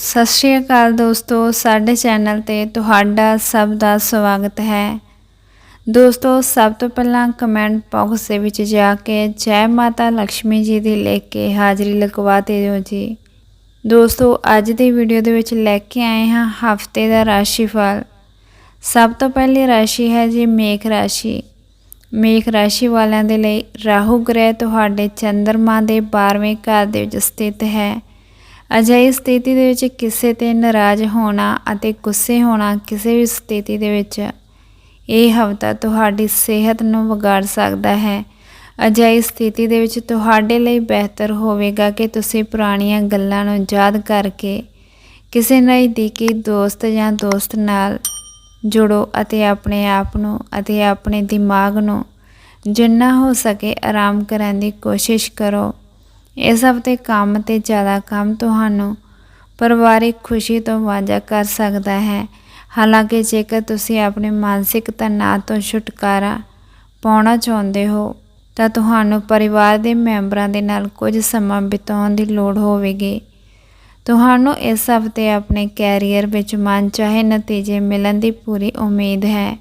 ਸਤਿ ਸ਼੍ਰੀ ਅਕਾਲ ਦੋਸਤੋ, ਸਾਡੇ ਚੈਨਲ ਤੇ ਤੁਹਾਡਾ ਸਭ ਦਾ ਸਵਾਗਤ ਹੈ। ਦੋਸਤੋ, ਸਭ ਤੋਂ ਪਹਿਲਾਂ ਕਮੈਂਟ ਬਾਕਸ ਦੇ ਵਿੱਚ ਜਾ ਕੇ ਜੈ ਮਾਤਾ ਲక్ష్ਮੀ ਜੀ ਦੀ ਲਿਖ ਕੇ ਹਾਜ਼ਰੀ ਲਗਵਾ ਦੇ ਦਿਓ ਜੀ। ਦੋਸਤੋ, ਅੱਜ ਦੀ ਵੀਡੀਓ ਦੇ ਵਿੱਚ ਲੈ ਕੇ ਆਏ ਹਾਂ ਹਫ਼ਤੇ ਦਾ ਰਾਸ਼ੀ ਫਲ ਸਭ ਤੋਂ ਪਹਿਲੀ ਰਾਸ਼ੀ ਹੈ ਜੀ ਮੇਖ ਰਾਸ਼ੀ। ਮੇਖ ਰਾਸ਼ੀ ਵਾਲਿਆਂ ਦੇ ਲਈ ਰਾਹੂ ਗ੍ਰਹਿ ਤੁਹਾਡੇ ਚੰਦਰਮਾ ਦੇ 12ਵੇਂ ਘਰ ਦੇ ਵਿੱਚ ਸਥਿਤ ਹੈ। ਅਜਿਹੀ ਸਥਿਤੀ ਦੇ ਵਿੱਚ ਕਿਸੇ ਤੇ ਨਾਰਾਜ਼ ਹੋਣਾ ਅਤੇ ਗੁੱਸੇ ਹੋਣਾ ਕਿਸੇ ਵੀ ਸਥਿਤੀ ਦੇ ਵਿੱਚ ਇਹ ਹਫਤਾ ਤੁਹਾਡੀ ਸਿਹਤ ਨੂੰ ਵਿਗਾੜ ਸਕਦਾ ਹੈ। ਅਜਿਹੀ ਸਥਿਤੀ ਦੇ ਵਿੱਚ ਤੁਹਾਡੇ ਲਈ ਬਿਹਤਰ ਹੋਵੇਗਾ ਕਿ ਤੁਸੀਂ ਪੁਰਾਣੀਆਂ ਗੱਲਾਂ ਨੂੰ ਯਾਦ ਕਰਕੇ ਕਿਸੇ ਨਜ਼ਦੀਕੀ ਦੋਸਤ ਜਾਂ ਦੋਸਤ ਨਾਲ ਜੁੜੋ ਅਤੇ ਆਪਣੇ ਆਪ ਨੂੰ ਅਤੇ ਆਪਣੇ ਦਿਮਾਗ ਨੂੰ ਜਿੰਨਾ ਹੋ ਸਕੇ ਆਰਾਮ ਕਰਨ ਦੀ ਕੋਸ਼ਿਸ਼ ਕਰੋ। ਇਸ ਹਫ਼ਤੇ ਕੰਮ ਤੇ ਜ਼ਿਆਦਾ ਕੰਮ ਤੁਹਾਨੂੰ ਪਰਿਵਾਰਿਕ ਖੁਸ਼ੀ ਤੋਂ ਵਾਂਝਾ ਕਰ ਸਕਦਾ ਹੈ। ਹਾਲਾਂਕਿ ਜੇਕਰ ਤੁਸੀਂ ਆਪਣੇ ਮਾਨਸਿਕ ਤਣਾਅ ਤੋਂ ਛੁਟਕਾਰਾ ਪਾਉਣਾ ਚਾਹੁੰਦੇ ਹੋ, ਤਾਂ ਤੁਹਾਨੂੰ ਪਰਿਵਾਰ ਦੇ ਮੈਂਬਰਾਂ ਦੇ ਨਾਲ ਕੁਝ ਸਮਾਂ ਬਿਤਾਉਣ ਦੀ ਲੋੜ ਹੋਵੇਗੀ। ਤੁਹਾਨੂੰ ਇਸ ਹਫ਼ਤੇ ਆਪਣੇ ਕੈਰੀਅਰ ਵਿੱਚ ਮਨਚਾਹੇ ਨਤੀਜੇ ਮਿਲਣ ਦੀ ਪੂਰੀ ਉਮੀਦ ਹੈ,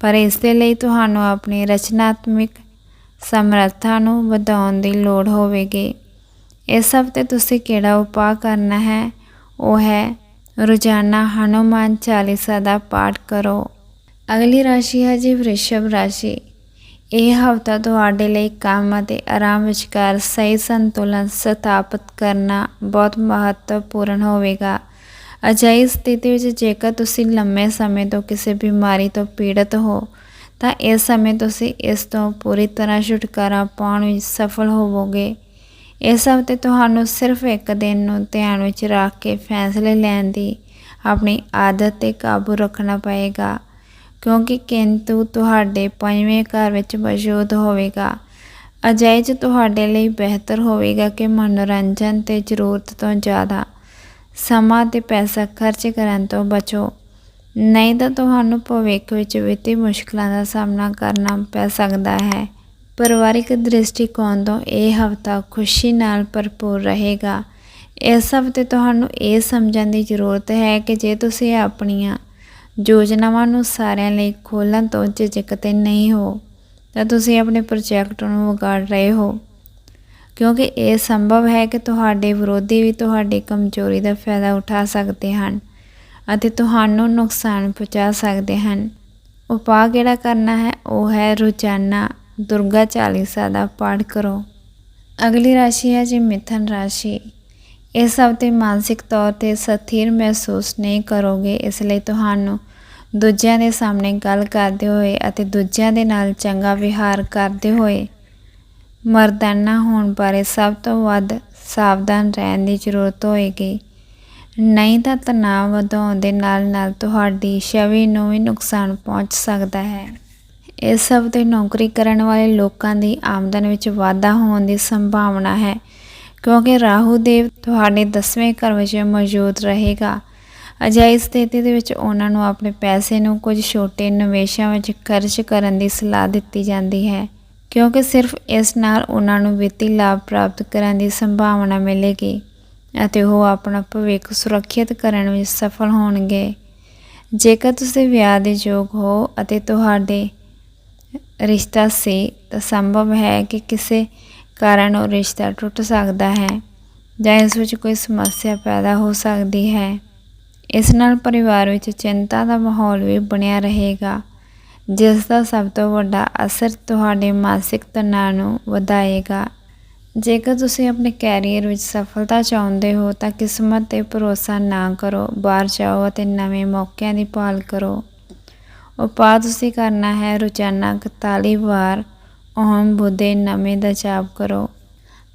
ਪਰ ਇਸ ਦੇ ਲਈ ਤੁਹਾਨੂੰ ਆਪਣੀ ਰਚਨਾਤਮਕ ਸਮਰੱਥਾ ਨੂੰ ਵਧਾਉਣ ਦੀ ਲੋੜ ਹੋਵੇਗੀ। ਇਸ ਹਫ਼ਤੇ ਤੁਸੀਂ ਕਿਹੜਾ ਉਪਾਅ ਕਰਨਾ ਹੈ? ਉਹ ਹੈ, ਰੋਜ਼ਾਨਾ ਹਨੂਮਾਨ ਚਾਲੀਸਾ ਦਾ ਪਾਠ ਕਰੋ। ਅਗਲੀ ਰਾਸ਼ੀ ਹੈ ਜੀ ਵ੍ਰਿਸ਼ਭ ਰਾਸ਼ੀ। ਇਹ ਹਫਤਾ ਤੁਹਾਡੇ ਲਈ ਕੰਮ ਅਤੇ ਆਰਾਮ ਵਿਚਕਾਰ ਸਹੀ ਸੰਤੁਲਨ ਸਥਾਪਿਤ ਕਰਨਾ ਬਹੁਤ ਮਹੱਤਵਪੂਰਨ ਹੋਵੇਗਾ। ਅਜਿਹੀ ਸਥਿਤੀ ਵਿੱਚ ਜੇਕਰ ਤੁਸੀਂ ਲੰਮੇ ਸਮੇਂ ਤੋਂ ਕਿਸੇ ਬਿਮਾਰੀ ਤੋਂ ਪੀੜਤ ਹੋ, ਤਾਂ ਇਸ ਸਮੇਂ ਤੁਸੀਂ ਇਸ ਤੋਂ ਪੂਰੀ ਤਰ੍ਹਾਂ ਛੁਟਕਾਰਾ ਪਾਉਣ ਵਿੱਚ ਸਫਲ ਹੋਵੋਗੇ। ਇਸ ਹਫ਼ਤੇ ਤੁਹਾਨੂੰ ਸਿਰਫ ਇੱਕ ਦਿਨ ਨੂੰ ਧਿਆਨ ਵਿੱਚ ਰੱਖ ਕੇ ਫੈਸਲੇ ਲੈਣ ਦੀ ਆਪਣੀ ਆਦਤ ਤੇ ਕਾਬੂ ਰੱਖਣਾ ਪਏਗਾ। ਕਿਉਂਕਿ ਕਿੰਤੂ ਤੁਹਾਡੇ ਪੰਜਵੇਂ ਘਰ ਵਿੱਚ ਮੌਜੂਦ ਹੋਵੇਗਾ। ਅਜਿਹੇ 'ਚ ਤੁਹਾਡੇ ਲਈ ਬਿਹਤਰ ਹੋਵੇਗਾ ਕਿ ਮਨੋਰੰਜਨ ਤੇ ਜ਼ਰੂਰਤ ਤੋਂ ਜ਼ਿਆਦਾ ਸਮਾਂ ਤੇ ਪੈਸਾ ਖਰਚ ਕਰਨ ਤੋਂ ਬਚੋ। ਨਹੀਂ ਤਾਂ ਤੁਹਾਨੂੰ ਭਵਿੱਖ ਵਿੱਚ ਵਿੱਤੀ ਮੁਸ਼ਕਲਾਂ ਦਾ ਸਾਹਮਣਾ ਕਰਨਾ ਪੈ ਸਕਦਾ ਹੈ। ਪਰਿਵਾਰਿਕ ਦ੍ਰਿਸ਼ਟੀਕੋਣ ਤੋਂ ਇਹ ਹਫਤਾ ਖੁਸ਼ੀ ਨਾਲ ਭਰਪੂਰ ਰਹੇਗਾ। ਇਸ ਹਫ਼ਤੇ ਤੁਹਾਨੂੰ ਇਹ ਸਮਝਣ ਦੀ ਜ਼ਰੂਰਤ ਹੈ ਕਿ ਜੇ ਤੁਸੀਂ ਆਪਣੀਆਂ ਯੋਜਨਾਵਾਂ ਨੂੰ ਸਾਰਿਆਂ ਲਈ ਖੋਲ੍ਹਣ ਤੋਂ ਝਿਜਕਦੇ ਨਹੀਂ ਹੋ, ਤਾਂ ਤੁਸੀਂ ਆਪਣੇ ਪ੍ਰੋਜੈਕਟ ਨੂੰ ਵਿਗਾੜ ਰਹੇ ਹੋ। ਕਿਉਂਕਿ ਇਹ ਸੰਭਵ ਹੈ ਕਿ ਤੁਹਾਡੇ ਵਿਰੋਧੀ ਵੀ ਤੁਹਾਡੀ ਕਮਜ਼ੋਰੀ ਦਾ ਫਾਇਦਾ ਉਠਾ ਸਕਦੇ ਹਨ ਅਤੇ ਤੁਹਾਨੂੰ ਨੁਕਸਾਨ ਪਹੁੰਚਾ ਸਕਦੇ ਹਨ। ਉਪਾਅ ਕਿਹੜਾ ਕਰਨਾ ਹੈ? ਉਹ ਹੈ ਰੋਜ਼ਾਨਾ ਦੁਰਗਾ ਚਾਲੀਸਾ ਦਾ ਪਾਠ ਕਰੋ ਅਗਲੀ ਰਾਸ਼ੀ ਹੈ ਜੀ ਮਿਥਨ ਰਾਸ਼ੀ ਇਸ ਹਫ਼ਤੇ ਮਾਨਸਿਕ ਤੌਰ ਤੇ ਸਥਿਰ ਮਹਿਸੂਸ ਨਹੀਂ ਕਰੋਗੇ ਇਸ ਲਈ ਤੁਹਾਨੂੰ ਦੂਜਿਆਂ ਦੇ ਸਾਹਮਣੇ ਗੱਲ ਕਰਦੇ ਹੋਏ ਅਤੇ ਦੂਜਿਆਂ ਦੇ ਨਾਲ ਚੰਗਾ ਵਿਹਾਰ ਕਰਦੇ ਹੋਏ ਮਰਦਾਨਾ ਹੋਣ ਬਾਰੇ ਸਭ ਤੋਂ ਵੱਧ ਸਾਵਧਾਨ ਰਹਿਣ ਦੀ ਜ਼ਰੂਰਤ ਹੋਏਗੀ ਨਹੀਂ ਤਾਂ ਤਣਾਅ ਵਧਾਉਣ ਦੇ ਨਾਲ ਨਾਲ ਤੁਹਾਡੀ ਛਵੀ ਨੂੰ ਵੀ ਨੁਕਸਾਨ ਪਹੁੰਚ ਸਕਦਾ ਹੈ ਇਸ ਹਫ਼ਤੇ ਨੌਕਰੀ ਕਰਨ ਵਾਲੇ ਲੋਕਾਂ ਦੀ ਆਮਦਨ ਵਿੱਚ ਵਾਧਾ ਹੋਣ ਦੀ ਸੰਭਾਵਨਾ ਹੈ, ਕਿਉਂਕਿ ਰਾਹੂ ਦੇਵ ਤੁਹਾਡੇ 10ਵੇਂ ਘਰ ਵਿੱਚ ਮੌਜੂਦ ਰਹੇਗਾ। ਅਜਿਹੀ ਸਥਿਤੀ ਦੇ ਵਿੱਚ ਉਹਨਾਂ ਨੂੰ ਆਪਣੇ ਪੈਸੇ ਨੂੰ ਕੁਝ ਛੋਟੇ ਨਿਵੇਸ਼ਾਂ ਵਿੱਚ ਖਰਚ ਕਰਨ ਦੀ ਸਲਾਹ ਦਿੱਤੀ ਜਾਂਦੀ ਹੈ, ਕਿਉਂਕਿ ਸਿਰਫ ਇਸ ਨਾਲ ਉਹਨਾਂ ਨੂੰ ਵਿੱਤੀ ਲਾਭ ਪ੍ਰਾਪਤ ਕਰਨ ਦੀ ਸੰਭਾਵਨਾ ਮਿਲੇਗੀ ਅਤੇ ਉਹ ਆਪਣਾ ਭਵਿੱਖ ਸੁਰੱਖਿਅਤ ਕਰਨ ਵਿੱਚ ਸਫਲ ਹੋਣਗੇ। ਜੇਕਰ ਤੁਸੀਂ ਵਿਆਹ ਦੇ ਯੋਗ ਹੋ ਅਤੇ ਤੁਹਾਡੇ ਰਿਸ਼ਤਾ ਸੀ ਤਾਂ ਸੰਭਵ ਹੈ ਕਿ ਕਿਸੇ ਕਾਰਨ ਉਹ ਰਿਸ਼ਤਾ ਟੁੱਟ ਸਕਦਾ ਹੈ ਜਾਂ ਇਸ ਵਿੱਚ ਕੋਈ ਸਮੱਸਿਆ ਪੈਦਾ ਹੋ ਸਕਦੀ ਹੈ। ਇਸ ਨਾਲ ਪਰਿਵਾਰ ਵਿੱਚ ਚਿੰਤਾ ਦਾ ਮਾਹੌਲ ਵੀ ਬਣਿਆ ਰਹੇਗਾ, ਜਿਸ ਦਾ ਸਭ ਤੋਂ ਵੱਡਾ ਅਸਰ ਤੁਹਾਡੇ ਮਾਨਸਿਕ ਤਣਾਅ ਨੂੰ ਵਧਾਏਗਾ। ਜੇਕਰ ਤੁਸੀਂ ਆਪਣੇ ਕੈਰੀਅਰ ਵਿੱਚ ਸਫਲਤਾ ਚਾਹੁੰਦੇ ਹੋ ਤਾਂ ਕਿਸਮਤ ਤੇ ਭਰੋਸਾ ਨਾ ਕਰੋ, ਬਾਹਰ ਜਾਓ ਅਤੇ ਨਵੇਂ ਮੌਕਿਆਂ ਦੀ ਭਾਲ ਕਰੋ। ਉਪਾਅ ਤੁਸੀਂ ਕਰਨਾ ਹੈ, ਰੋਜ਼ਾਨਾ 41 ਵਾਰ ਓਮ ਬੁੱਧੇ ਨਮੇ ਦਾ ਜਾਪ ਕਰੋ।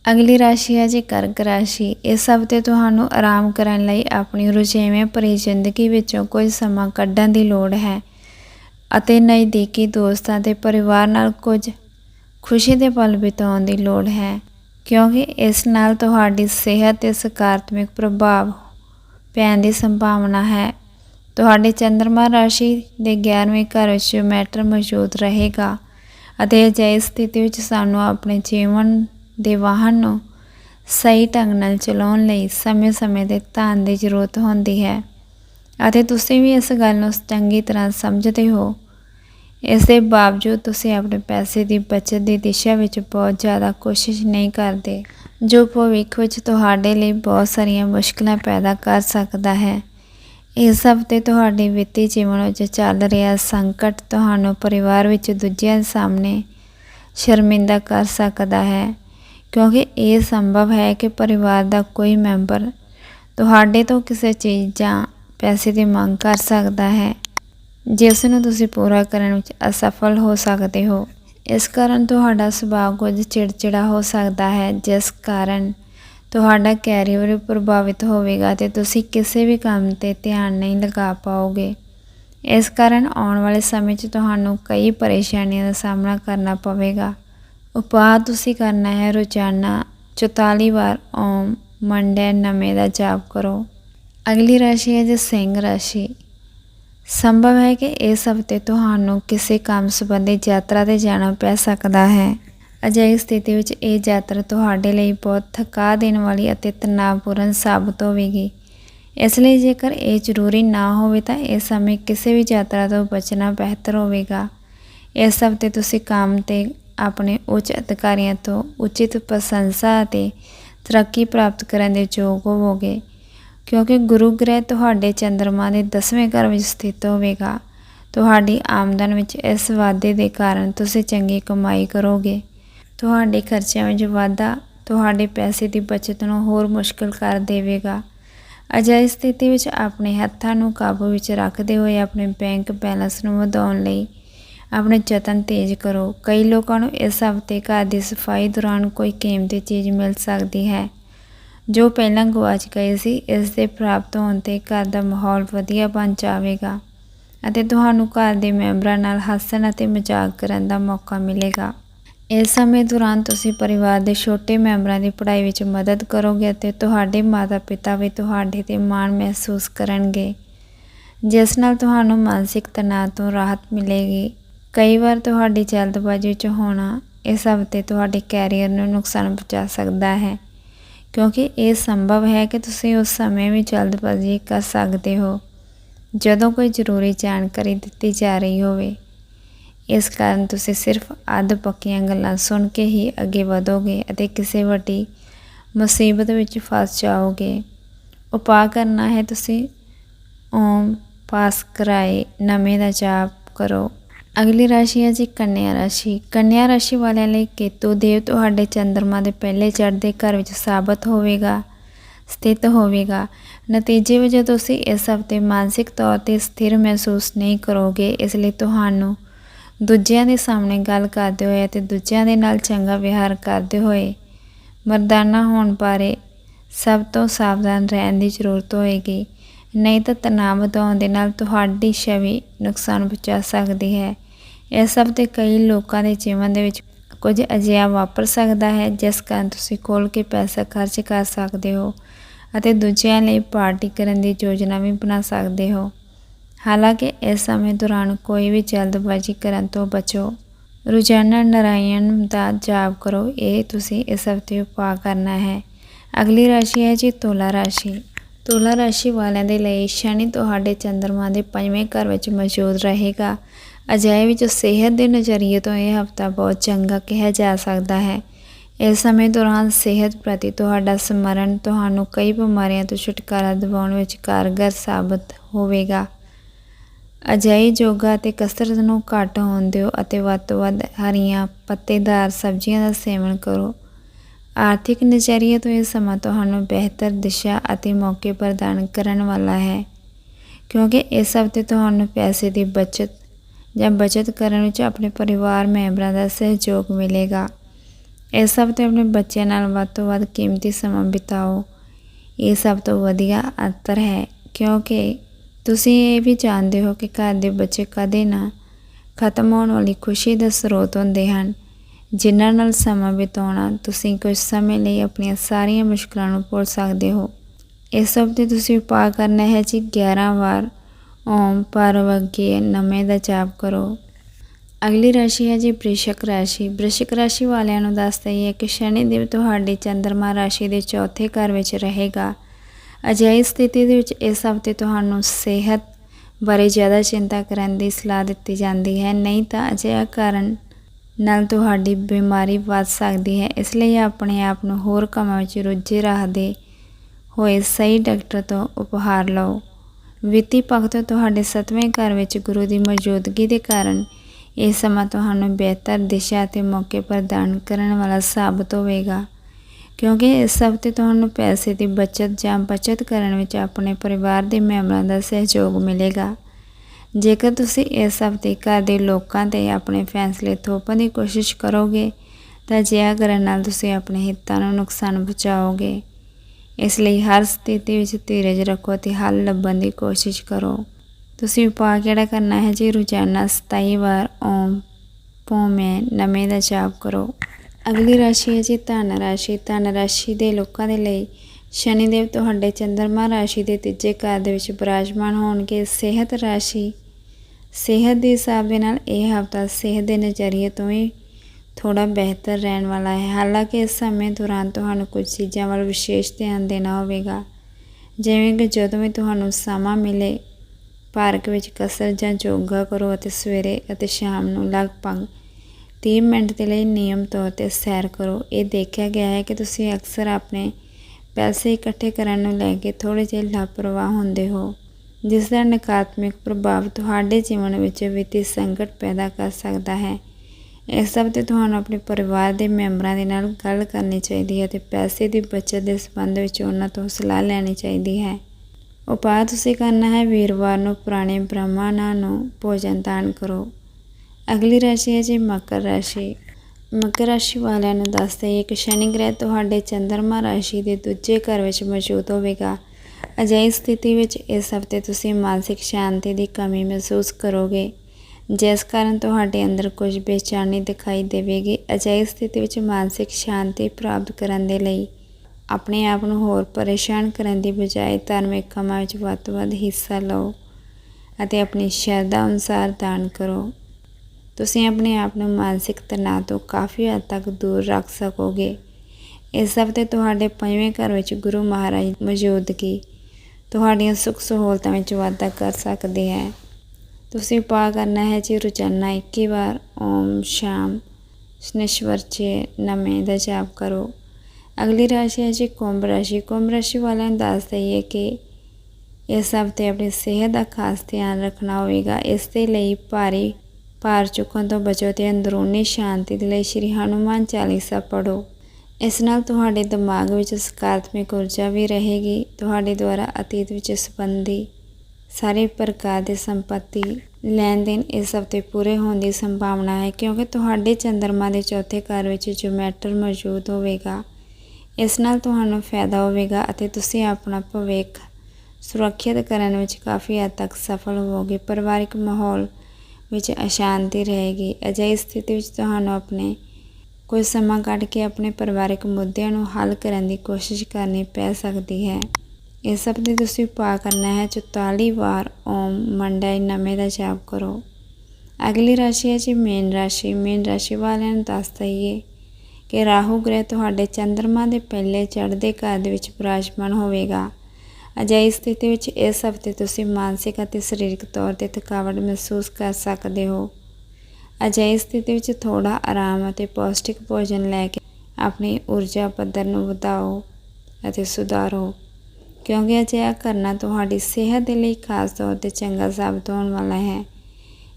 ਅਗਲੀ ਰਾਸ਼ੀ ਹੈ ਜੀ ਕਰਕ ਰਾਸ਼ੀ। ਇਸ ਹਫ਼ਤੇ ਤੁਹਾਨੂੰ ਆਰਾਮ ਕਰਨ ਲਈ ਆਪਣੀ ਰੁਝੇਵੇਂ ਭਰੀ ਜ਼ਿੰਦਗੀ ਵਿੱਚੋਂ ਕੁਝ ਸਮਾਂ ਕੱਢਣ ਦੀ ਲੋੜ ਹੈ ਅਤੇ ਨਜ਼ਦੀਕੀ ਦੋਸਤਾਂ ਤੇ ਪਰਿਵਾਰ ਨਾਲ ਕੁਝ ਖੁਸ਼ੀ ਦੇ ਪਲ ਬਿਤਾਉਣ ਦੀ ਲੋੜ ਹੈ, ਕਿਉਂਕਿ ਇਸ ਨਾਲ ਤੁਹਾਡੀ ਸਿਹਤ ਤੇ ਸਕਾਰਾਤਮਕ ਪ੍ਰਭਾਵ ਪੈਣ ਦੀ ਸੰਭਾਵਨਾ ਹੈ। ਤੁਹਾਡੇ ਚੰ드ਰਮਾ ਰਾਸ਼ੀ ਦੇ 11ਵੇਂ ਘਰ ਵਿੱਚ ਮੈਟਰ ਮੌਜੂਦ ਰਹੇਗਾ ਅਤੇ ਅਜਿਹੀ ਸਥਿਤੀ ਵਿੱਚ ਸਾਨੂੰ ਆਪਣੇ ਜੀਵਨ ਦੇ ਵਾਹਨ ਨੂੰ ਸਹੀ ਢੰਗ ਨਾਲ ਚਲਾਉਣ ਲਈ ਸਮੇਂ-ਸਮੇਂ ਤੇ ਧਿਆਨ ਦੀ ਜ਼ਰੂਰਤ ਹੁੰਦੀ ਹੈ। ਅਤੇ ਤੁਸੀਂ ਵੀ ਇਸ ਗੱਲ ਨੂੰ ਚੰਗੀ ਤਰ੍ਹਾਂ ਸਮਝਦੇ ਹੋ। ਇਸ ਦੇ ਬਾਵਜੂਦ ਤੁਸੀਂ ਆਪਣੇ ਪੈਸੇ ਦੀ ਬਚਤ ਦੀ ਦਿਸ਼ਾ ਵਿੱਚ ਬਹੁਤ ਜ਼ਿਆਦਾ ਕੋਸ਼ਿਸ਼ ਨਹੀਂ ਕਰਦੇ, ਜੋ ਭਵਿੱਖ ਵਿੱਚ ਤੁਹਾਡੇ ਲਈ ਬਹੁਤ ਸਾਰੀਆਂ ਮੁਸ਼ਕਲਾਂ ਪੈਦਾ ਕਰ ਸਕਦਾ ਹੈ। ਇਸ ਹਫ਼ਤੇ ਤੁਹਾਡੇ ਵਿੱਤੀ ਜੀਵਨ ਵਿੱਚ ਚੱਲ ਰਿਹਾ ਸੰਕਟ ਤੁਹਾਨੂੰ ਪਰਿਵਾਰ ਵਿੱਚ ਦੂਜਿਆਂ ਦੇ ਸਾਹਮਣੇ ਸ਼ਰਮਿੰਦਾ ਕਰ ਸਕਦਾ ਹੈ, ਕਿਉਂਕਿ ਇਹ ਸੰਭਵ ਹੈ ਕਿ ਪਰਿਵਾਰ ਦਾ ਕੋਈ ਮੈਂਬਰ ਤੁਹਾਡੇ ਤੋਂ ਕਿਸੇ ਚੀਜ਼ ਜਾਂ ਪੈਸੇ ਦੀ ਮੰਗ ਕਰ ਸਕਦਾ ਹੈ, ਜਿਸ ਨੂੰ ਤੁਸੀਂ ਪੂਰਾ ਕਰਨ ਵਿੱਚ ਅਸਫਲ ਹੋ ਸਕਦੇ ਹੋ। ਇਸ ਕਾਰਨ ਤੁਹਾਡਾ ਸੁਭਾਅ ਕੁਝ ਚਿੜਚਿੜਾ ਹੋ ਸਕਦਾ ਹੈ, ਜਿਸ ਕਾਰਨ ਤੁਹਾਡਾ ਕੈਰੀਅਰ ਪ੍ਰਭਾਵਿਤ ਹੋਵੇਗਾ ਤੇ ਤੁਸੀਂ ਕਿਸੇ ਵੀ ਕੰਮ ਤੇ ਧਿਆਨ ਨਹੀਂ ਲਗਾ ਪਾਓਗੇ। ਇਸ ਕਾਰਨ ਆਉਣ ਵਾਲੇ ਸਮੇਂ 'ਚ ਤੁਹਾਨੂੰ ਕਈ ਪਰੇਸ਼ਾਨੀਆਂ ਦਾ ਸਾਹਮਣਾ ਕਰਨਾ ਪਵੇਗਾ। ਉਪਾਅ ਤੁਸੀਂ ਕਰਨਾ ਹੈ, ਰੋਜ਼ਾਨਾ 44 ਵਾਰ ਓਮ, ਮੰਡੇ ਨਵੇਂ ਦਾ ਜਾਪ ਕਰੋ। ਅਗਲੀ ਰਾਸ਼ੀ ਹੈ ਜੀ ਸਿੰਘ ਰਾਸ਼ੀ। ਸੰਭਵ ਹੈ ਕਿ ਇਸ ਹਫ਼ਤੇ ਤੁਹਾਨੂੰ ਕਿਸੇ ਕੰਮ ਸੰਬੰਧੀ ਯਾਤਰਾ ਤੇ ਜਾਣਾ ਪੈ ਸਕਦਾ ਹੈ। ਅਜਿਹੀ ਸਥਿਤੀ ਵਿੱਚ ਇਹ ਯਾਤਰਾ ਤੁਹਾਡੇ ਲਈ ਬਹੁਤ ਥਕਾ ਦੇਣ ਵਾਲੀ ਅਤੇ ਤਣਾਅਪੂਰਨ ਸਾਬਤ ਹੋਵੇਗੀ। ਇਸ ਲਈ ਜੇਕਰ ਇਹ ਜ਼ਰੂਰੀ ਨਾ ਹੋਵੇ ਤਾਂ ਇਸ ਸਮੇਂ ਕਿਸੇ ਵੀ ਯਾਤਰਾ ਤੋਂ ਬਚਣਾ ਬਿਹਤਰ ਹੋਵੇਗਾ। ਇਸ ਹਫ਼ਤੇ ਤੁਸੀਂ ਕੰਮ ਤੇ ਆਪਣੇ ਉੱਚ ਅਧਿਕਾਰੀਆਂ ਤੋਂ ਉਚਿਤ ਪ੍ਰਸ਼ੰਸਾ ਅਤੇ ਤਰੱਕੀ ਪ੍ਰਾਪਤ ਕਰਨ ਦੇ ਯੋਗ ਹੋਵੋਗੇ, ਕਿਉਂਕਿ ਗੁਰੂ ਗ੍ਰਹਿ ਤੁਹਾਡੇ ਚੰ드ਰਮਾ ਦੇ 10ਵੇਂ ਘਰ ਵਿੱਚ ਸਥਿਤ ਹੋਵੇਗਾ। ਤੁਹਾਡੀ ਆਮਦਨ ਵਿੱਚ ਇਸ ਵਾਧੇ ਦੇ ਕਾਰਨ ਤੁਸੀਂ ਚੰਗੀ ਕਮਾਈ ਕਰੋਗੇ। ਤੁਹਾਡੇ ਖਰਚਿਆਂ ਵਿੱਚ ਵਾਧਾ, ਤੁਹਾਡੇ ਪੈਸੇ ਦੀ ਬਚਤ ਨੂੰ ਹੋਰ ਮੁਸ਼ਕਲ ਕਰ ਦੇਵੇਗਾ। ਅਜਿਹੀ ਸਥਿਤੀ ਵਿੱਚ ਆਪਣੇ ਹੱਥਾਂ ਨੂੰ ਕਾਬੂ ਵਿੱਚ ਰੱਖਦੇ ਹੋਏ ਆਪਣੇ ਬੈਂਕ ਬੈਲੈਂਸ ਨੂੰ ਵਧਾਉਣ ਲਈ ਆਪਣੇ ਯਤਨ ਤੇਜ਼ ਕਰੋ। ਕਈ ਲੋਕਾਂ ਨੂੰ ਇਸ ਹਫ਼ਤੇ ਘਰ ਦੀ ਸਫ਼ਾਈ ਦੌਰਾਨ ਕੋਈ ਕੀਮਤੀ ਚੀਜ਼ ਮਿਲ ਸਕਦੀ ਹੈ। ਜੋ ਪਹਿਲਾਂ ਗਵਾਚ ਗਏ ਸੀ, ਇਸ ਦੇ ਪ੍ਰਾਪਤ ਹੋਣ ਤੇ ਘਰ ਦਾ ਮਾਹੌਲ ਵਧੀਆ ਬਣ ਜਾਵੇਗਾ ਅਤੇ ਤੁਹਾਨੂੰ ਘਰ ਦੇ ਮੈਂਬਰਾਂ ਨਾਲ ਹੱਸਣ ਅਤੇ ਮਜ਼ਾਕ ਕਰਨ ਦਾ ਮੌਕਾ ਮਿਲੇਗਾ। ਇਸ ਸਮੇਂ ਦੌਰਾਨ ਤੁਸੀਂ ਪਰਿਵਾਰ ਦੇ ਛੋਟੇ ਮੈਂਬਰਾਂ ਦੀ ਪੜ੍ਹਾਈ ਵਿੱਚ ਮਦਦ ਕਰੋਗੇ ਅਤੇ ਤੁਹਾਡੇ ਮਾਤਾ-ਪਿਤਾ ਵੀ ਤੁਹਾਡੇ ਤੇ ਮਾਣ ਮਹਿਸੂਸ ਕਰਨਗੇ। ਜਿਸ ਨਾਲ ਤੁਹਾਨੂੰ ਮਾਨਸਿਕ ਤਣਾਅ ਤੋਂ ਰਾਹਤ ਮਿਲੇਗੀ। ਕਈ ਵਾਰ ਤੁਹਾਡੀ ਜਲਦਬਾਜ਼ੀ ਵਿੱਚ ਹੋਣਾ ਇਸ ਹਫ਼ਤੇ ਤੁਹਾਡੇ ਕੈਰੀਅਰ ਨੂੰ ਨੁਕਸਾਨ ਪਹੁੰਚਾ ਸਕਦਾ ਹੈ, ਕਿਉਂਕਿ ਇਹ ਸੰਭਵ ਹੈ ਕਿ ਤੁਸੀਂ ਉਸ ਸਮੇਂ ਵੀ ਜਲਦਬਾਜ਼ੀ ਕਰ ਸਕਦੇ ਹੋ, ਜਦੋਂ ਕੋਈ ਜ਼ਰੂਰੀ ਜਾਣਕਾਰੀ ਦਿੱਤੀ ਜਾ ਰਹੀ ਹੋਵੇ। ਇਸ ਕਾਰਨ ਤੁਸੀਂ ਸਿਰਫ ਅੱਧ ਪੱਕੀਆਂ ਗੱਲਾਂ ਸੁਣ ਕੇ ਹੀ ਅੱਗੇ ਵਧੋਗੇ ਅਤੇ ਕਿਸੇ ਵੱਡੀ ਮੁਸੀਬਤ ਵਿੱਚ ਫਸ ਜਾਓਗੇ। ਉਪਾਅ ਕਰਨਾ ਹੈ ਤੁਸੀਂ। ਓਮ ਪਾਸ ਕਰਾਏ, ਨਵੇਂ ਦਾ ਜਾਪ ਕਰੋ। ਅਗਲੀ ਰਾਸ਼ੀ ਹੈ ਜੀ ਕੰਨਿਆ ਰਾਸ਼ੀ। ਕੰਨਿਆ ਰਾਸ਼ੀ ਵਾਲਿਆਂ ਲਈ ਕੇਤੂ ਦੇਵ ਤੁਹਾਡੇ ਚੰਦਰਮਾ ਦੇ ਪਹਿਲੇ ਚੜ੍ਹਦੇ ਘਰ ਵਿੱਚ ਸਾਬਤ ਹੋਵੇਗਾ, ਸਥਿਤ ਹੋਵੇਗਾ। ਨਤੀਜੇ ਵਜੋਂ ਤੁਸੀਂ ਇਸ ਹਫ਼ਤੇ ਮਾਨਸਿਕ ਤੌਰ ਤੇ ਸਥਿਰ ਮਹਿਸੂਸ ਨਹੀਂ ਕਰੋਗੇ, ਇਸ ਲਈ ਤੁਹਾਨੂੰ ਦੂਜਿਆਂ ਦੇ ਸਾਹਮਣੇ ਗੱਲ ਕਰਦੇ ਹੋਏ ਅਤੇ ਦੂਜਿਆਂ ਦੇ ਨਾਲ ਚੰਗਾ ਵਿਹਾਰ ਕਰਦੇ ਹੋਏ ਮਰਦਾਨਾ ਹੋਣ ਬਾਰੇ ਸਭ ਤੋਂ ਸਾਵਧਾਨ ਰਹਿਣ ਦੀ ਜ਼ਰੂਰਤ ਹੋਏਗੀ। ਨਹੀਂ ਤਾਂ ਤਣਾਅ ਵਧਾਉਣ ਦੇ ਨਾਲ ਤੁਹਾਡੀ ਛਵੀ ਨੁਕਸਾਨ ਪਹੁੰਚਾ ਸਕਦੀ ਹੈ। ਇਹ ਸਭ ਤੇ ਕਈ ਲੋਕਾਂ ਦੇ ਜੀਵਨ ਦੇ ਵਿੱਚ ਕੁਝ ਅਜਿਹਾ ਵਾਪਰ ਸਕਦਾ ਹੈ, ਜਿਸ ਕਾਰਨ ਤੁਸੀਂ ਖੋਲ ਕੇ ਪੈਸਾ ਖਰਚ ਕਰ ਸਕਦੇ ਹੋ ਅਤੇ ਦੂਜਿਆਂ ਲਈ ਪਾਰਟੀ ਕਰਨ ਦੀ ਯੋਜਨਾ ਵੀ ਬਣਾ ਸਕਦੇ ਹੋ। ਹਾਲਾਂਕਿ ਇਸ ਸਮੇਂ ਦੌਰਾਨ ਕੋਈ ਵੀ ਜਲਦਬਾਜ਼ੀ ਕਰਨ ਤੋਂ ਬਚੋ। ਰੋਜ਼ਾਨਾ ਨਰਾਇਣ ਦਾ ਜਾਪ ਕਰੋ, ਇਹ ਤੁਸੀਂ ਇਸ ਹਫ਼ਤੇ ਉਪਾਅ ਕਰਨਾ ਹੈ। ਅਗਲੀ ਰਾਸ਼ੀ ਹੈ ਜੀ ਤੁਲਾ ਰਾਸ਼ੀ। ਤੋਲਾ ਰਾਸ਼ੀ ਵਾਲਿਆਂ ਦੇ ਲਈ ਸ਼ਨੀ ਤੁਹਾਡੇ ਚੰਦਰਮਾ ਦੇ ਪੰਜਵੇਂ ਘਰ ਵਿੱਚ ਮੌਜੂਦ ਰਹੇਗਾ। ਅਜਿਹੇ ਵਿੱਚ ਸਿਹਤ ਦੇ ਨਜ਼ਰੀਏ ਤੋਂ ਇਹ ਹਫ਼ਤਾ ਬਹੁਤ ਚੰਗਾ ਕਿਹਾ ਜਾ ਸਕਦਾ ਹੈ। ਇਸ ਸਮੇਂ ਦੌਰਾਨ ਸਿਹਤ ਪ੍ਰਤੀ ਤੁਹਾਡਾ ਸਮਰਨ ਤੁਹਾਨੂੰ ਕਈ ਬਿਮਾਰੀਆਂ ਤੋਂ ਛੁਟਕਾਰਾ ਦਿਵਾਉਣ ਵਿੱਚ ਕਾਰਗਰ ਸਾਬਤ ਹੋਵੇਗਾ। ਅਜਿਹੀ ਯੋਗਾ ਅਤੇ ਕਸਰਤ ਨੂੰ ਘੱਟ ਹੋਣ ਦਿਓ ਅਤੇ ਵੱਧ ਤੋਂ ਵੱਧ ਹਰੀਆਂ, ਪੱਤੇਦਾਰ ਸਬਜ਼ੀਆਂ ਦਾ ਸੇਵਨ ਕਰੋ। ਆਰਥਿਕ ਨਜ਼ਰੀਏ ਤੋਂ ਇਹ ਸਮਾਂ ਤੁਹਾਨੂੰ ਬਿਹਤਰ ਦਿਸ਼ਾ ਅਤੇ ਮੌਕੇ ਪ੍ਰਦਾਨ ਕਰਨ ਵਾਲਾ ਹੈ, ਕਿਉਂਕਿ ਇਸ ਹਫ਼ਤੇ ਤੁਹਾਨੂੰ ਪੈਸੇ ਦੀ ਬਚਤ ਜਾਂ ਬਚਤ ਕਰਨ ਵਿੱਚ ਆਪਣੇ ਪਰਿਵਾਰ ਮੈਂਬਰਾਂ ਦਾ ਸਹਿਯੋਗ ਮਿਲੇਗਾ। ਇਸ ਹਫ਼ਤੇ ਆਪਣੇ ਬੱਚਿਆਂ ਨਾਲ ਵੱਧ ਤੋਂ ਵੱਧ ਕੀਮਤੀ ਸਮਾਂ ਬਿਤਾਓ। ਇਹ ਸਭ ਤੋਂ ਵਧੀਆ ਅੰਤਰ ਹੈ, ਕਿਉਂਕਿ ਤੁਸੀਂ ਇਹ ਵੀ ਜਾਣਦੇ ਹੋ ਕਿ ਘਰ ਦੇ ਬੱਚੇ ਕਦੇ ਨਾ ਖਤਮ ਹੋਣ ਵਾਲੀ ਖੁਸ਼ੀ ਦਾ ਸਰੋਤ ਹੁੰਦੇ ਹਨ। ਜਿਨ੍ਹਾਂ ਨਾਲ ਸਮਾਂ ਬਿਤਾਉਣਾ ਤੁਸੀਂ ਕੁਝ ਸਮੇਂ ਲਈ ਆਪਣੀਆਂ ਸਾਰੀਆਂ ਮੁਸ਼ਕਲਾਂ ਨੂੰ ਭੁੱਲ ਸਕਦੇ ਹੋ। ਇਸ ਹਫ਼ਤੇ ਤੁਸੀਂ ਉਪਾਅ ਕਰਨਾ ਹੈ ਜੀ 11 ਵਾਰ ਓਮ ਪਰਵਗੇ ਨਮੇ ਦਾ ਜਾਪ ਕਰੋ। ਅਗਲੀ ਰਾਸ਼ੀ ਹੈ ਜੀ ਬ੍ਰਿਸ਼ਕ ਰਾਸ਼ੀ। ਬ੍ਰਿਸ਼ਕ ਰਾਸ਼ੀ ਵਾਲਿਆਂ ਨੂੰ ਦੱਸ ਦਈਏ ਕਿ ਸ਼ਨੀ ਦੇਵ ਤੁਹਾਡੀ ਚੰਦਰਮਾ ਰਾਸ਼ੀ ਦੇ ਚੌਥੇ ਘਰ ਵਿੱਚ ਰਹੇਗਾ। ਅਜਿਹੀ ਸਥਿਤੀ ਦੇ ਵਿੱਚ ਇਸ ਹਫ਼ਤੇ ਤੁਹਾਨੂੰ ਸਿਹਤ ਬਾਰੇ ਜ਼ਿਆਦਾ ਚਿੰਤਾ ਕਰਨ ਦੀ ਸਲਾਹ ਦਿੱਤੀ ਜਾਂਦੀ ਹੈ। ਨਹੀਂ ਤਾਂ ਅਜਿਹਾ ਕਾਰਨ ਨਾਲ ਤੁਹਾਡੀ ਬਿਮਾਰੀ ਵੱਧ ਸਕਦੀ ਹੈ। ਇਸ ਲਈ ਆਪਣੇ ਆਪ ਨੂੰ ਹੋਰ ਕੰਮਾਂ ਵਿੱਚ ਰੁੱਝੇ ਰੱਖਦੇ ਹੋਏ ਸਹੀ ਡਾਕਟਰ ਤੋਂ ਉਪਹਾਰ ਲਓ। ਵਿੱਤੀ ਪੱਖ ਤੋਂ ਤੁਹਾਡੇ ਸੱਤਵੇਂ ਘਰ ਵਿੱਚ ਗੁਰੂ ਦੀ ਮੌਜੂਦਗੀ ਦੇ ਕਾਰਨ ਇਹ ਸਮਾਂ ਤੁਹਾਨੂੰ ਬਿਹਤਰ ਦਿਸ਼ਾ ਅਤੇ ਮੌਕੇ ਪ੍ਰਦਾਨ ਕਰਨ ਵਾਲਾ ਸਾਬਤ ਹੋਵੇਗਾ। ਕਿਉਂਕਿ ਇਸ ਹਫ਼ਤੇ ਤੁਹਾਨੂੰ ਪੈਸੇ ਦੀ ਬਚਤ ਜਾਂ ਬਚਤ ਕਰਨ ਵਿੱਚ ਆਪਣੇ ਪਰਿਵਾਰ ਦੇ ਮੈਂਬਰਾਂ ਦਾ ਸਹਿਯੋਗ ਮਿਲੇਗਾ। ਜੇਕਰ ਤੁਸੀਂ ਇਸ ਹਫ਼ਤੇ ਘਰ ਦੇ ਲੋਕਾਂ ਤੇ ਆਪਣੇ ਫੈਸਲੇ ਥੋਪਣ ਦੀ ਕੋਸ਼ਿਸ਼ ਕਰੋਗੇ, ਤਾਂ ਅਜਿਹਾ ਕਰਨ ਨਾਲ ਤੁਸੀਂ ਆਪਣੇ ਹਿੱਤਾਂ ਨੂੰ ਨੁਕਸਾਨ ਪਹੁੰਚਾਓਗੇ। ਇਸ ਲਈ ਹਰ ਸਥਿਤੀ ਵਿੱਚ ਧੀਰਜ ਰੱਖੋ ਤੇ ਹੱਲ ਲੱਭਣ ਦੀ ਕੋਸ਼ਿਸ਼ ਕਰੋ। ਤੁਸੀਂ ਉਪਾਅ ਕਿਹੜਾ ਕਰਨਾ ਹੈ ਜੀ? ਰੋਜ਼ਾਨਾ 27 ਵਾਰ ਓਮ ਪੋਮੇ ਨਵੇਂ ਦਾ ਜਾਪ ਕਰੋ। ਅਗਲੀ ਰਾਸ਼ੀ ਹੈ ਜੀ ਧਨ ਰਾਸ਼ੀ ਧਨ ਰਾਸ਼ੀ ਦੇ ਲੋਕਾਂ ਦੇ ਲਈ ਸ਼ਨੀ ਦੇਵ ਤੁਹਾਡੇ ਚੰਦਰਮਾ ਰਾਸ਼ੀ ਦੇ ਤੀਜੇ ਘਰ ਦੇ ਵਿੱਚ ਬਿਰਾਜਮਾਨ ਹੋਣਗੇ। ਸਿਹਤ ਰਾਸ਼ੀ, ਸਿਹਤ ਦੇ ਹਿਸਾਬ ਦੇ ਨਾਲ ਇਹ ਹਫ਼ਤਾ ਸਿਹਤ ਦੇ ਨਜ਼ਰੀਏ ਤੋਂ ਹੀ ਥੋੜਾ ਬਿਹਤਰ ਰਹਿਣ ਵਾਲਾ ਹੈ। ਹਾਲਾਂਕਿ ਇਸ ਸਮੇਂ ਦੌਰਾਨ ਤੁਹਾਨੂੰ ਕੁਝ ਚੀਜ਼ਾਂ ਵੱਲ ਵਿਸ਼ੇਸ਼ ਧਿਆਨ ਦੇਣਾ ਹੋਵੇਗਾ। ਜਿਵੇਂ ਕਿ ਜਦੋਂ ਵੀ ਤੁਹਾਨੂੰ ਸਮਾਂ ਮਿਲੇ, ਪਾਰਕ ਵਿੱਚ ਕਸਰ ਜਾਂ ਯੋਗਾ ਕਰੋ ਅਤੇ ਸਵੇਰੇ ਅਤੇ ਸ਼ਾਮ ਨੂੰ ਲਗਭਗ 30 ਮਿੰਟ ਦੇ ਲਈ ਨਿਯਮ ਤੌਰ ਤੇ ਸੈਰ ਕਰੋ। ਇਹ ਦੇਖਿਆ ਗਿਆ ਹੈ ਕਿ ਤੁਸੀਂ ਅਕਸਰ ਆਪਣੇ ਪੈਸੇ ਇਕੱਠੇ ਕਰਨ ਨੂੰ ਲੈ ਕੇ ਥੋੜੇ ਜਿਹੇ ਲਾਪਰਵਾਹ ਹੁੰਦੇ ਹੋ, ਜਿਸ ਦਾ ਨਕਾਰਾਤਮਕ ਪ੍ਰਭਾਵ ਤੁਹਾਡੇ ਜੀਵਨ ਵਿੱਚ ਵਿੱਤੀ ਸੰਕਟ ਪੈਦਾ ਕਰ ਸਕਦਾ ਹੈ। ਇਸ ਸਭ ਤੇ ਤੁਹਾਨੂੰ ਆਪਣੇ ਪਰਿਵਾਰ ਦੇ ਮੈਂਬਰਾਂ ਦੇ ਨਾਲ ਗੱਲ ਕਰਨੀ ਚਾਹੀਦੀ ਹੈ ਤੇ ਪੈਸੇ ਦੀ ਬਚਤ ਦੇ ਸੰਬੰਧ ਵਿੱਚ ਉਹਨਾਂ ਤੋਂ ਸਲਾਹ ਲੈਣੀ ਚਾਹੀਦੀ ਹੈ। ਉਪਾਅ ਤੁਸੀਂ ਕਰਨਾ ਹੈ ਵੀਰਵਾਰ ਨੂੰ ਪੁਰਾਣੇ ਬ੍ਰਾਹਮਣਾਂ ਨੂੰ ਭੋਜਨ ਦਾਨ ਕਰੋ। ਅਗਲੀ ਰਾਸ਼ੀ ਹੈ ਜੀ ਮਕਰ ਰਾਸ਼ੀ। ਮਕਰ ਰਾਸ਼ੀ ਵਾਲਿਆਂ ਨੂੰ ਦੱਸ ਦਈਏ ਕਿ ਸ਼ਨੀ ਗ੍ਰਹਿ ਤੁਹਾਡੇ ਚੰਦਰਮਾ ਰਾਸ਼ੀ ਦੇ ਦੂਜੇ ਘਰ ਵਿੱਚ ਮੌਜੂਦ ਹੋਵੇਗਾ। ਅਜਿਹੀ ਸਥਿਤੀ ਵਿੱਚ ਇਸ ਹਫ਼ਤੇ ਤੁਸੀਂ ਮਾਨਸਿਕ ਸ਼ਾਂਤੀ ਦੀ ਕਮੀ ਮਹਿਸੂਸ ਕਰੋਗੇ। ਜਿਸ ਕਾਰਨ ਤੁਹਾਡੇ ਅੰਦਰ ਕੁਝ ਬੇਚੈਨੀ ਦਿਖਾਈ ਦੇਵੇਗੀ। ਅਜਿਹੀ ਸਥਿਤੀ ਵਿੱਚ ਮਾਨਸਿਕ ਸ਼ਾਂਤੀ ਪ੍ਰਾਪਤ ਕਰਨ ਦੇ ਲਈ ਆਪਣੇ ਆਪ ਨੂੰ ਹੋਰ ਪਰੇਸ਼ਾਨ ਕਰਨ ਦੀ ਬਜਾਏ ਧਾਰਮਿਕ ਕੰਮਾਂ ਵਿੱਚ ਵੱਧ ਤੋਂ ਵੱਧ ਹਿੱਸਾ ਲਓ ਅਤੇ ਆਪਣੀ ਸ਼ਰਧਾ ਅਨੁਸਾਰ ਦਾਨ ਕਰੋ। ਤੁਸੀਂ ਆਪਣੇ ਆਪ ਨੂੰ ਮਾਨਸਿਕ ਤਣਾਅ ਤੋਂ ਕਾਫੀ ਹੱਦ ਤੱਕ ਦੂਰ ਰੱਖ ਸਕੋਗੇ। ਇਸ ਹਫ਼ਤੇ ਤੁਹਾਡੇ ਪੰਜਵੇਂ ਘਰ ਵਿੱਚ ਗੁਰੂ ਮਹਾਰਾਜ ਮੌਜੂਦਗੀ ਤੁਹਾਡੀਆਂ ਸੁੱਖ ਸਹੂਲਤਾਂ ਵਿੱਚ ਵਾਧਾ ਕਰ ਸਕਦੀ ਹੈ। ਤੁਸੀਂ ਉਪਾਅ ਕਰਨਾ ਹੈ ਜੀ, ਰੋਜ਼ਾਨਾ 21 ਵਾਰ, ਓਮ ਸ਼ਾਮ ਸ਼ਨਿਸ਼ਵਰਚੇ ਨਮੇ ਦਾ ਜਾਪ ਕਰੋ। ਅਗਲੀ ਰਾਸ਼ੀ ਹੈ ਜੀ, ਕੁੰਭ ਰਾਸ਼ੀ। ਕੁੰਭ ਰਾਸ਼ੀ ਵਾਲਿਆਂ ਨੂੰ ਦੱਸ ਦਈਏ ਕਿ ਇਸ ਹਫ਼ਤੇ ਆਪਣੀ ਸਿਹਤ ਦਾ ਖਾਸ ਧਿਆਨ ਰੱਖਣਾ ਹੋਵੇਗਾ। ਇਸ ਦੇ ਲਈ ਭਾਰੀ ਭਾਰ ਚੁੱਕਣ ਤੋਂ ਬਚੋ ਤੇ ਅੰਦਰੂਨੀ ਸ਼ਾਂਤੀ ਦੇ ਲਈ ਸ਼੍ਰੀ ਹਨੂਮਾਨ ਚਾਲੀਸਾ ਪੜੋ ਇਸ ਨਾਲ ਤੁਹਾਡੇ ਦਿਮਾਗ ਵਿੱਚ ਸਕਾਰਾਤਮਕ ਊਰਜਾ ਵੀ ਰਹੇਗੀ, ਤੁਹਾਡੇ ਦੁਆਰਾ ਅਤੀਤ ਵਿੱਚ ਸੰਬੰਧੀ ਸਾਰੇ ਪ੍ਰਕਾਰ ਦੇ ਸੰਪਤੀ ਲੈਣ ਦੇਣ ਇਸ ਹਫ਼ਤੇ ਪੂਰੇ ਹੋਣ ਦੀ ਸੰਭਾਵਨਾ ਹੈ, ਕਿਉਂਕਿ ਤੁਹਾਡੇ ਚੰਦਰਮਾ ਦੇ ਚੌਥੇ ਘਰ ਵਿੱਚ ਜੁਮੈਟਰ ਮੌਜੂਦ ਹੋਵੇਗਾ, ਇਸ ਨਾਲ ਤੁਹਾਨੂੰ ਫਾਇਦਾ ਹੋਵੇਗਾ ਅਤੇ ਤੁਸੀਂ ਆਪਣਾ ਭਵਿੱਖ ਸੁਰੱਖਿਅਤ ਕਰਨ ਵਿੱਚ ਕਾਫੀ ਹੱਦ ਤੱਕ ਸਫਲ ਹੋਵੋਗੇ। ਪਰਿਵਾਰਿਕ ਮਾਹੌਲ ਵਿੱਚ ਅਸ਼ਾਂਤੀ ਰਹੇਗੀ। ਅਜਿਹੀ ਸਥਿਤੀ ਵਿੱਚ ਤੁਹਾਨੂੰ ਆਪਣੇ ਕੁਝ ਸਮਾਂ ਕੱਢ ਕੇ ਆਪਣੇ ਪਰਿਵਾਰਿਕ ਮੁੱਦਿਆਂ ਨੂੰ ਹੱਲ ਕਰਨ ਦੀ ਕੋਸ਼ਿਸ਼ ਕਰਨੀ ਪੈ ਸਕਦੀ ਹੈ। ਇਹ ਸਭ ਦੇ ਤੁਸੀਂ ਉਪਾਅ ਕਰਨਾ ਹੈ। 44 ਵਾਰ ਓਮ ਮੰਡਾਈ ਨਮੇ ਦਾ ਜਾਪ ਕਰੋ। ਅਗਲੀ ਰਾਸ਼ੀ ਹੈ ਜੀ ਮੀਨ ਰਾਸ਼ੀ। ਮੀਨ ਰਾਸ਼ੀ ਵਾਲਿਆਂ ਨੂੰ ਦੱਸ ਦਈਏ ਕਿ ਰਾਹੂ ਗ੍ਰਹਿ ਤੁਹਾਡੇ ਚੰ드ਰਮਾ ਦੇ ਪਹਿਲੇ ਚੜ੍ਹਦੇ ਘਰ ਦੇ ਵਿੱਚ ਬਿਰਾਜਮਾਨ ਹੋਵੇਗਾ। ਅਜਿਹੀ ਸਥਿਤੀ ਵਿੱਚ ਇਸ ਹਫ਼ਤੇ ਤੁਸੀਂ ਮਾਨਸਿਕ ਅਤੇ ਸਰੀਰਕ ਤੌਰ ਤੇ ਥਕਾਵਟ ਮਹਿਸੂਸ ਕਰ ਸਕਦੇ ਹੋ। ਅਜਿਹੀ ਸਥਿਤੀ ਵਿੱਚ ਥੋੜਾ ਆਰਾਮ ਅਤੇ ਪੌਸ਼ਟਿਕ ਭੋਜਨ ਲੈ ਕੇ ਆਪਣੀ ਊਰਜਾ ਪੱਧਰ ਨੂੰ ਵਧਾਓ ਅਤੇ ਸੁਧਾਰੋ, ਕਿਉਂਕਿ ਅਜਿਹਾ ਕਰਨਾ ਤੁਹਾਡੀ ਸਿਹਤ ਦੇ ਲਈ ਖਾਸ ਤੌਰ ਤੇ ਚੰਗਾ ਸਾਬਤ ਹੋਣ ਵਾਲਾ ਹੈ।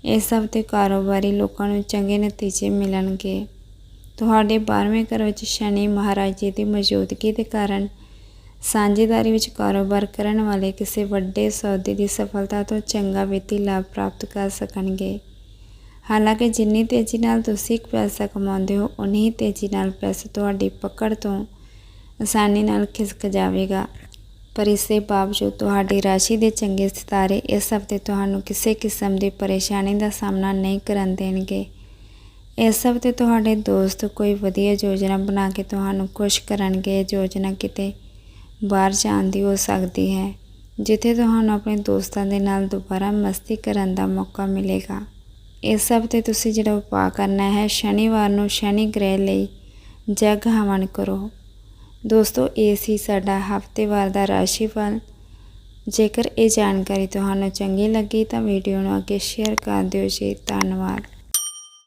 ਇਸ ਹਫ਼ਤੇ ਕਾਰੋਬਾਰੀ ਲੋਕਾਂ ਨੂੰ ਚੰਗੇ ਨਤੀਜੇ ਮਿਲਣਗੇ। ਤੁਹਾਡੇ 12ਵੇਂ ਘਰ ਵਿੱਚ ਸ਼ਨੀ ਮਹਾਰਾਜ ਜੀ ਦੀ ਮੌਜੂਦਗੀ ਦੇ ਕਾਰਨ ਸਾਂਝੇਦਾਰੀ ਵਿੱਚ ਕਾਰੋਬਾਰ ਕਰਨ ਵਾਲੇ ਕਿਸੇ ਵੱਡੇ ਸੌਦੇ ਦੀ ਸਫਲਤਾ ਤੋਂ ਚੰਗਾ ਵਿੱਤੀ ਲਾਭ ਪ੍ਰਾਪਤ ਕਰ ਸਕਣਗੇ। ਹਾਲਾਂਕਿ ਜਿੰਨੀ ਤੇਜ਼ੀ ਨਾਲ ਤੁਸੀਂ ਪੈਸਾ ਕਮਾਉਂਦੇ ਹੋ ਉਨੀ ਹੀ ਤੇਜ਼ੀ ਨਾਲ ਪੈਸਾ ਤੁਹਾਡੀ ਪਕੜ ਤੋਂ ਆਸਾਨੀ ਨਾਲ ਖਿਸਕ ਜਾਵੇਗਾ। ਪਰ ਇਸ ਦੇ ਬਾਵਜੂਦ ਤੁਹਾਡੀ ਰਾਸ਼ੀ ਦੇ ਚੰਗੇ ਸਿਤਾਰੇ ਇਸ ਹਫ਼ਤੇ ਤੁਹਾਨੂੰ ਕਿਸੇ ਕਿਸਮ ਦੀ ਪਰੇਸ਼ਾਨੀ ਦਾ ਸਾਹਮਣਾ ਨਹੀਂ ਕਰਨ ਦੇਣਗੇ। ਇਸ ਹਫ਼ਤੇ ਤੁਹਾਡੇ ਦੋਸਤ ਕੋਈ ਵਧੀਆ ਯੋਜਨਾ ਬਣਾ ਕੇ ਤੁਹਾਨੂੰ ਖੁਸ਼ ਕਰਨਗੇ। ਯੋਜਨਾ ਕਿਤੇ ਬਾਹਰ ਜਾਣ ਦੀ ਹੋ ਸਕਦੀ ਹੈ। ਜਿੱਥੇ ਤੁਹਾਨੂੰ ਆਪਣੇ ਦੋਸਤਾਂ ਦੇ ਨਾਲ ਦੁਬਾਰਾ ਮਸਤੀ ਕਰਨ ਦਾ ਮੌਕਾ ਮਿਲੇਗਾ। ਇਸ ਹਫ਼ਤੇ ਤੁਸੀਂ ਜਿਹੜਾ ਉਪਾਅ ਕਰਨਾ ਹੈ, ਸ਼ਨੀਵਾਰ ਨੂੰ ਸ਼ਨੀ ਗ੍ਰਹਿ ਲਈ ਜਗ ਹਵਨ ਕਰੋ। ਦੋਸਤੋ, ਇਹ ਸੀ ਸਾਡਾ ਹਫ਼ਤੇਵਾਰ ਦਾ ਰਾਸ਼ੀਫਲ। ਜੇਕਰ ਇਹ ਜਾਣਕਾਰੀ ਤੁਹਾਨੂੰ ਚੰਗੀ ਲੱਗੀ ਤਾਂ ਵੀਡੀਓ ਨੂੰ ਅੱਗੇ ਸ਼ੇਅਰ ਕਰ ਦਿਓ ਜੀ। ਧੰਨਵਾਦ।